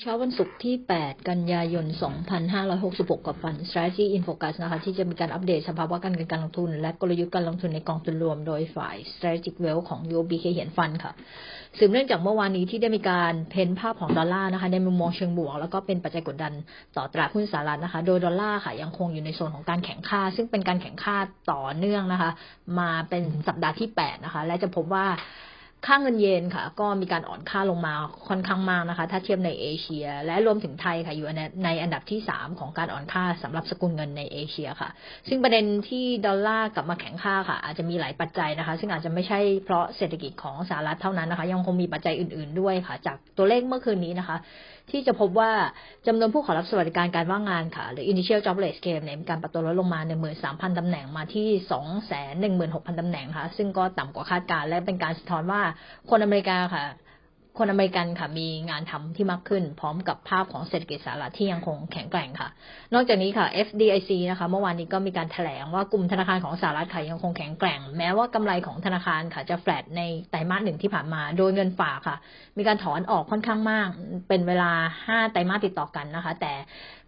เช้าวันศุกร์ที่ 8 กันยายน 2566 กับฟัน Strategy in Focus นะคะ ที่จะมีการอัปเดตสภาวะการเงินการลงทุน และกลยุทธ์การลงทุนในกองทุนรวมโดยฝ่าย Strategic Wealth ของ UOB เคเหียนฟันค่ะ สืบเนื่องจากเมื่อวานนี้ที่ได้มีการเพ้นภาพของดอลลาร์นะคะ ในมุมมองเชิงบวก แล้วก็เป็นปัจจัยกดดันต่อตลาหุ้นสหรัฐนะคะ โดยดอลลาร์ค่ะยังคงอยู่ในโซนของการแข่งค่า ซึ่งเป็นการแข่งค่าต่อเนื่องนะคะ มาเป็นสัปดาห์ที่ 8 นะคะ และจะพบว่า ค่าเงินเยนค่ะ ก็มีการอ่อนค่าลงมาค่อนข้างมากนะคะ ถ้าเทียบในเอเชีย และรวมถึงไทยค่ะ อยู่ในอันดับที่ 3 ของการอ่อนค่าสำหรับสกุลเงินในเอเชียค่ะ ซึ่งประเด็นที่ดอลลาร์กลับมาแข็งค่าค่ะ อาจจะมีหลายปัจจัยนะคะ ซึ่งอาจจะไม่ใช่เพราะเศรษฐกิจของสหรัฐเท่านั้นนะคะ ยังคงมีปัจจัยอื่น ๆด้วยค่ะ จากตัวเลขเมื่อคืนนี้นะคะที่จะพบว่าจำนวนผู้ขอรับสวัสดิการการว่างงานค่ะ หรือ initial jobless claim เนี่ยมีการปรับตัวลดลงมา 13,000ตำแหน่งมาที่ 216,000ตำแหน่งค่ะ ซึ่งก็ต่ำกว่าคาดการณ์และเป็นการสะท้อนว่าคนอเมริกาค่ะ คนอเมริกันค่ะมีงานทำที่มากขึ้น พร้อมกับภาพของเศรษฐกิจสหรัฐที่ยังคงแข็งแกร่งค่ะ นอกจากนี้ค่ะ FDIC นะคะเมื่อวานนี้ก็มีการแถลงว่ากลุ่มธนาคารของสหรัฐค่ะยังคงแข็งแกร่ง แม้ว่ากำไรของธนาคารค่ะจะแฟลตในไตรมาสหนึ่งที่ผ่านมา โดยเงินฝากค่ะ มีการถอนออกค่อนข้างมาก เป็นเวลา 5 ไตรมาสติดต่อกันนะคะ แต่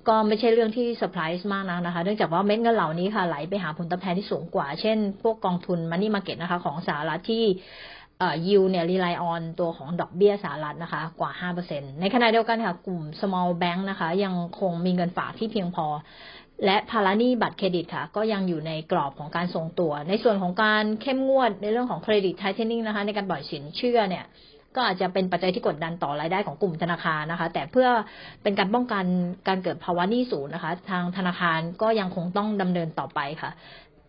ก็ไม่ใช่เรื่องที่เซอร์ไพรส์มากนักนะคะ เนื่องจากว่าเม็ดเงินเหล่านี้ค่ะไหลไปหาผลตอบแทนที่สูงกว่า เช่น พวกกองทุนมันนี่มาเก็ตนะคะของสหรัฐที่ ยิวเนี่ยรีไลออนตัวของดอกเบี้ยสหรัฐนะคะ กว่า 5%ในขณะเดียวกันค่ะ กลุ่ม small bank นะคะ ยังคงมีเงินฝากที่เพียงพอ และภาระหนี้บัตรเครดิตค่ะ ก็ยังอยู่ในกรอบของการทรงตัว ในส่วนของการเข้มงวดในเรื่องของเครดิตไทเทนิ่งนะคะ ในการปล่อยสินเชื่อเนี่ยก็อาจจะเป็นปัจจัยที่กดดันต่อรายได้ของกลุ่มธนาคารนะคะ แต่เพื่อเป็นการป้องกันการเกิดภาวะหนี้สูงนะคะ ทางธนาคารก็ยังคงต้องดำเนินต่อไปค่ะ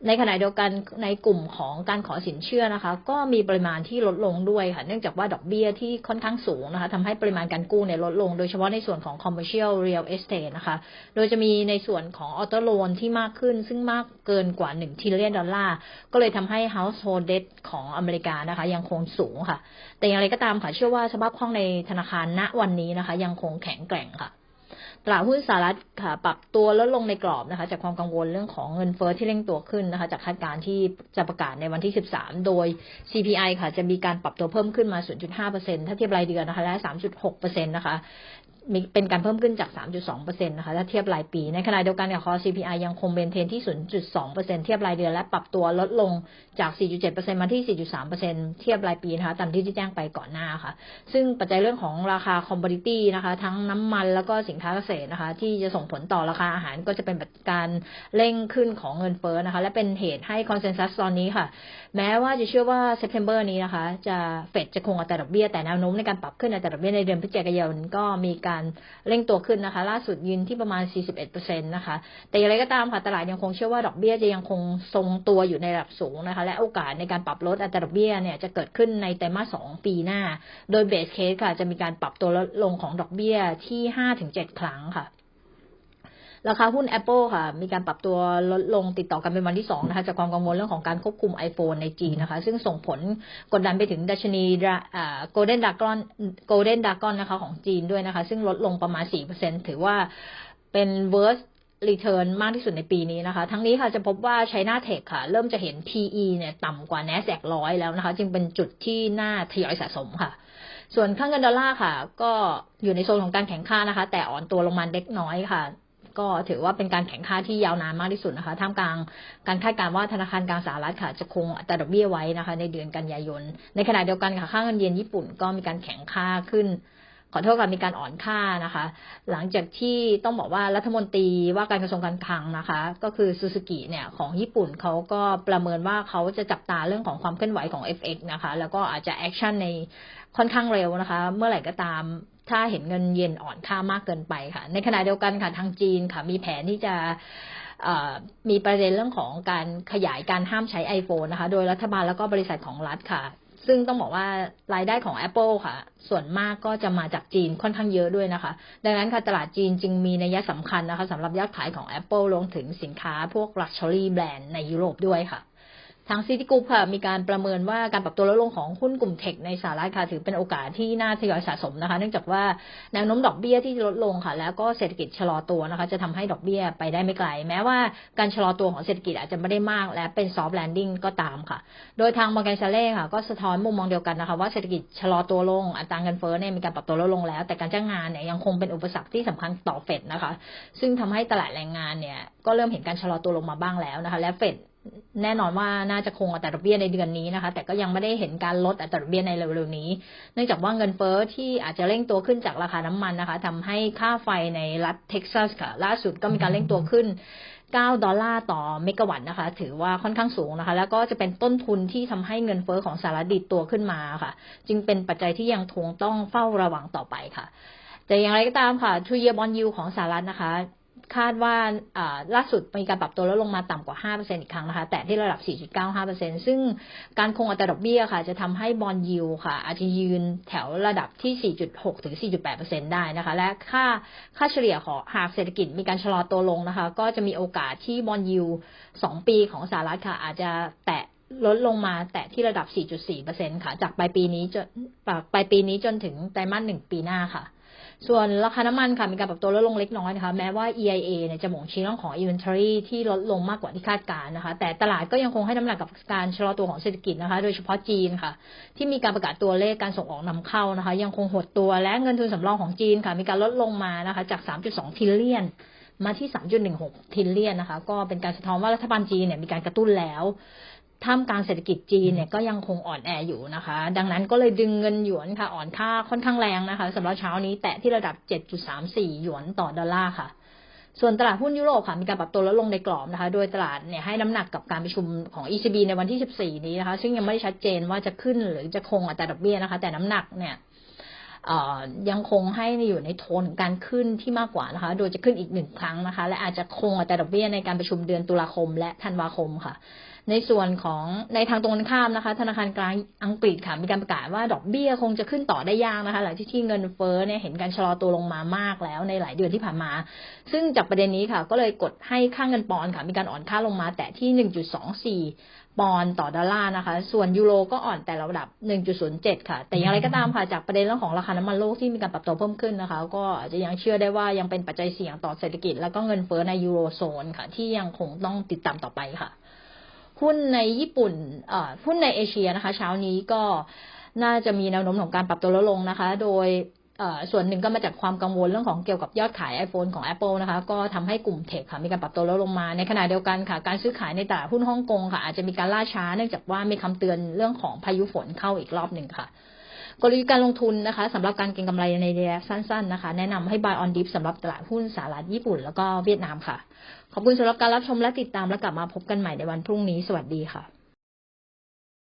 ในขณะเดียวกันในกลุ่มของการขอสินเชื่อนะคะ ก็มีปริมาณที่ลดลงด้วยค่ะ เนื่องจากว่าดอกเบี้ยที่ค่อนข้างสูงนะคะทำให้ปริมาณการกู้เนี่ยลดลง โดยเฉพาะในส่วนของ commercial real estate นะคะ โดยจะมีในส่วนของ auto loan ที่มากขึ้น ซึ่งมากเกินกว่า1 trillion ดอลลาร์ ก็เลยทำให้ household debt ของอเมริกานะคะ ยังคงสูงค่ะ แต่อย่างไรก็ตามค่ะเชื่อว่าสภาพคล่องในธนาคารณวันนี้นะคะ ยังคงแข็งแกร่งค่ะ ตลาดหุ้นสหรัฐค่ะปรับตัวลดลงในกรอบนะคะ จากความกังวลเรื่องของเงินเฟ้อที่เร่งตัวขึ้นนะคะ จากคาดการณ์ที่จะประกาศในวันที่ 13 โดย CPI ค่ะ จะมีการปรับตัวเพิ่มขึ้นมา 0.5%ถ้าเทียบรายเดือนนะคะ และ 3.6%นะคะ เป็นการเพิ่มขึ้นจาก 3.2%นะคะถ้าเทียบรายปี ในขณะเดียวกันกับคอ CPI ยังคงเบนเทนที่ 0.2%เทียบรายเดือนและปรับตัวลดลงจาก 4.7%มาที่ 4.3%เทียบรายปีนะคะตามที่ที่แจ้งไปก่อนหน้าค่ะ ซึ่งปัจจัยเรื่องของราคาคอมมอดิตี้นะคะ ทั้งน้ำมันแล้วก็สินค้าเกษตรนะคะ ที่จะส่งผลต่อราคาอาหารก็จะเป็นการเร่งขึ้นของเงินเฟ้อนะคะ และเป็นเหตุให้คอนเซนแซสตอนนี้ค่ะ แม้ว่าจะเชื่อว่าเซปเทมเบอร์นี้นะคะ จะเฟดจะคงอัตราดอกเบี้ยแต่แนวโน้มในการปรับขึ้นอัตราดอกเบี้ยในเดือนพฤศจิกายนก็มีการเร่งตัวขึ้นนะคะ ล่าสุดยืนที่ประมาณ 41%นะคะ แต่อย่างไรก็ตามค่ะตลาดยังคงเชื่อว่าดอกเบี้ยจะยังคงทรงตัวอยู่ในระดับสูงนะคะ และโอกาสในการปรับลดอัตราดอกเบี้ยเนี่ยจะเกิดขึ้นในไตรมาส 2 ปีหน้า โดยเบสเคสค่ะจะมีการปรับตัวลดลงของดอกเบี้ยที่ 5-7 ครั้งค่ะ ราคาหุ้น Apple ค่ะ มีการปรับตัวลดลงติดต่อกันเป็นวันที่สองนะคะจากความกังวลเรื่องของการควบคุม iPhone ในจีนนะคะ ซึ่งส่งผลกดดันไปถึงดัชนีโกลเด้นดากอนโกลเด้นดากอนนะคะของจีนด้วยนะคะ ซึ่งลดลงประมาณ 4%ถือว่าเป็น worst return มากที่สุดในปีนี้นะคะ ทั้งนี้ค่ะจะพบว่า China Tech ค่ะ เริ่มจะเห็น PE เนี่ยต่ำกว่า NASDAQ ร้อยแล้วนะคะ จึงเป็นจุดที่น่าทยอยสะสมค่ะ ส่วนค่างเงินดอลลาร์ค่ะ ก็อยู่ในโซนของการแข่งข้านะคะ แต่อ่อนตัวลงมาเล็กน้อยค่ะ ก็ถือว่าเป็นการแข่งข้าที่ยาวนานมากที่สุดนะคะ ท่ามกลางการคาดการณ์ว่าธนาคารกลางสหรัฐค่ะจะคงอัตราดอกเบี้ยไว้นะคะ ในเดือนกันยายน ในขณะเดียวกันค่ะค่าเงินเยนญี่ปุ่นก็มีการแข่งค่าขึ้นขอโทษค่ะมีการอ่อนค่านะคะ หลังจากที่ต้องบอกว่ารัฐมนตรีว่าการกระทรวงการคลังนะคะ ก็คือซูซูกิเนี่ยของญี่ปุ่นเขาก็ประเมินว่าเขาจะจับตาเรื่องของความเคลื่อนไหวของ FX นะคะ แล้วก็อาจจะแอคชั่นในค่อนข้างเร็วนะคะ เมื่อไหร่ก็ตาม ถ้าเห็นเงินเยนอ่อนค่ามากเกินไปค่ะ ในขณะเดียวกันค่ะทางจีนค่ะ มีแผนที่จะมีประเด็นเรื่องของการขยายการห้ามใช้ iPhone นะคะ โดยรัฐบาลแล้วก็บริษัทของรัฐค่ะ ซึ่งต้องบอกว่ารายได้ของ Apple ค่ะ ส่วนมากก็จะมาจากจีนค่อนข้างเยอะด้วยนะคะ ดังนั้นค่ะตลาดจีนจึงมีนัยสำคัญนะคะสำหรับยอดขายของ Apple รวมถึงสินค้าพวก Luxury Brand ในยุโรปด้วยค่ะ ทางซิตี้กรุ๊ปค่ะมีการประเมินว่าการปรับตัวลดลงของหุ้นกลุ่มเทคในสหรัฐค่ะถือเป็นโอกาสที่น่าทยอยสะสมนะคะ เนื่องจากว่าแนวโน้มดอกเบี้ยที่ลดลงค่ะ แล้วก็เศรษฐกิจชะลอตัวนะคะ จะทำให้ดอกเบี้ยไปได้ไม่ไกล แม้ว่าการชะลอตัวของเศรษฐกิจอาจจะไม่ได้มาก และเป็นซอฟต์แลนดิ้งก็ตามค่ะ โดยทางมอร์แกนซาเล่ค่ะก็สะท้อนมุมมองเดียวกันนะคะ ว่าเศรษฐกิจชะลอตัวลงอัตราเงินเฟ้อเนี่ยมีการปรับตัวลดลงแล้ว แต่การจ้างงานเนี่ยยังคงเป็นอุปสรรคที่สำคัญต่อเฟดนะคะ ซึ่งทำให้ตลาดแรงงานเนี่ยก็เริ่มเห็นการชะลอตัวลงมาบ้างแล้วนะคะ และเฟด แน่นอนว่าน่าจะคงอัตราดอกเบี้ยในเดือนนี้นะคะ แต่ก็ยังไม่ได้เห็นการลดอัตราดอกเบี้ยในเร็วๆนี้ เนื่องจากว่าเงินเฟ้อที่อาจจะเร่งตัวขึ้นจากราคาน้ำมันนะคะทำให้ค่าไฟในรัฐเท็กซัสค่ะ ล่าสุดก็มีการเร่งตัวขึ้น 9 ดอลลาร์ต่อเมกะวัตต์นะคะ ถือว่าค่อนข้างสูงนะคะ แล้วก็จะเป็นต้นทุนที่ทำให้เงินเฟ้อของสหรัฐดิดตัวขึ้นมาค่ะ จึงเป็นปัจจัยที่ยังคงต้องเฝ้าระวังต่อไปค่ะ แต่อย่างไรก็ตามค่ะ two year bond yield ของสหรัฐนะคะ คาดว่าล่าสุดมีการปรับตัวลดลงมาต่ำกว่า 5%อีกครั้งนะคะ แต่ที่ระดับ 4.95%ซึ่งการคงอัตราดอกเบี้ยค่ะ จะทำให้บอลยิวค่ะ อาจจะยืนแถวระดับที่ 4.6 ถึง 4.8%ได้นะคะ และค่าค่าเฉลี่ยของหากเศรษฐกิจมีการชะลอตัวลงนะคะ ก็จะมีโอกาสที่บอลยิว 2 ปีของสหรัฐค่ะ อาจจะแตะ ลดลงมาแตะที่ระดับ 4.4%ค่ะ จากปลายปีนี้จนปลายปีนี้จนถึงไตรมาสหนึ่งปีหน้าค่ะ ส่วนราคาน้ำมันค่ะมีการปรับตัวลดลงเล็กน้อยนะคะ แม้ว่า EIA เนี่ยจะบ่งชี้เรื่องของ inventory ที่ลดลงมากกว่าที่คาดการนะคะ แต่ตลาดก็ยังคงให้น้ำหนักกับการชะลอตัวของเศรษฐกิจนะคะ โดยเฉพาะจีนค่ะ ที่มีการประกาศตัวเลขการส่งออกนำเข้านะคะ ยังคงหดตัวและเงินทุนสำรองของจีนค่ะ มีการลดลงมานะคะ จาก 3.2 ทิลเลียนมาที่ 3.16 ทิลเลียนนะคะ ก็เป็นการสะท้อนว่ารัฐบาลจีนเนี่ยมีการกระตุ้นแล้ว ท่ามกลางเศรษฐกิจจีนเนี่ยก็ยังคงอ่อนแออยู่นะคะ ดังนั้นก็เลยดึงเงินหยวนค่ะอ่อนค่าค่อนข้างแรงนะคะสำหรับเช้านี้แตะที่ระดับ 7.34 หยวนต่อดอลลาร์ค่ะส่วนตลาดหุ้นยุโรปค่ะมีการปรับตัวลดลงในกรอบนะคะ โดยตลาดเนี่ยให้น้ำหนักกับการประชุมของ ECB ในวันที่ 14 นี้นะคะ ซึ่งยังไม่ได้ชัดเจนว่าจะขึ้นหรือจะคงอัตราดอกเบี้ยนะคะ แต่น้ำหนักเนี่ยยังคงให้อยู่ในโทนการขึ้นที่มากกว่านะคะ โดยจะขึ้นอีกหนึ่งครั้งนะคะ และอาจจะคงอัตราดอกเบี้ยในการประชุมเดือนตุลาคมและธันวาคมค่ะ ในส่วนของในทางตรงกันข้ามนะคะ ธนาคารกลางอังกฤษค่ะมีการประกาศว่าดอกเบี้ยคงจะขึ้นต่อได้ยากนะคะ หลังที่ที่เงินเฟ้อเนี่ยเห็นการชะลอตัวลงมามากแล้วในหลายเดือนที่ผ่านมา ซึ่งจากประเด็นนี้ค่ะ ก็เลยกดให้ค่างเงินปอนด์ค่ะ มีการอ่อนค่าลงมาแต่ที่ 1.24 ปอนด์ต่อดอลลาร์นะคะ ส่วนยูโรก็อ่อนแต่ระดับ 1.07 ค่ะ แต่อย่างไรก็ตามค่ะจากประเด็นเรื่องของราคาน้ำมันโลกที่มีการปรับตัวเพิ่มขึ้นนะคะ ก็อาจจะยังเชื่อได้ว่ายังเป็นปัจจัยเสี่ยงต่อเศรษฐกิจ แล้วก็เงินเฟ้อในยูโรโซนค่ะ ที่ยังคงต้องติดตามต่อไปค่ะ หุ้นในญี่ปุ่นหุ้นในเอเชียนะคะ เช้านี้ก็น่าจะมีแนวโน้มของการปรับตัวลดลงนะคะ โดยส่วนหนึ่งก็มาจากความกังวลเรื่องของเกี่ยวกับยอดขาย iPhone ของ Apple นะคะ ก็ทำให้กลุ่มเทคค่ะมีการปรับตัวลดลงมา ในขณะเดียวกันค่ะ การซื้อขายในตลาดหุ้นฮ่องกงค่ะ อาจจะมีการล่าช้าเนื่องจากว่ามีคำเตือนเรื่องของพายุฝนเข้าอีกรอบหนึ่งค่ะ กลยุทธ์การลงทุนนะคะสำหรับการเก็งกำไรในระยะสั้น ๆ นะคะ แนะนำให้ buy on dip สำหรับตลาดหุ้นสหรัฐญี่ปุ่น แล้วก็เวียดนามค่ะ ขอบคุณสำหรับการรับชมและติดตามและกลับมาพบกันใหม่ในวันพรุ่งนี้ สวัสดีค่ะ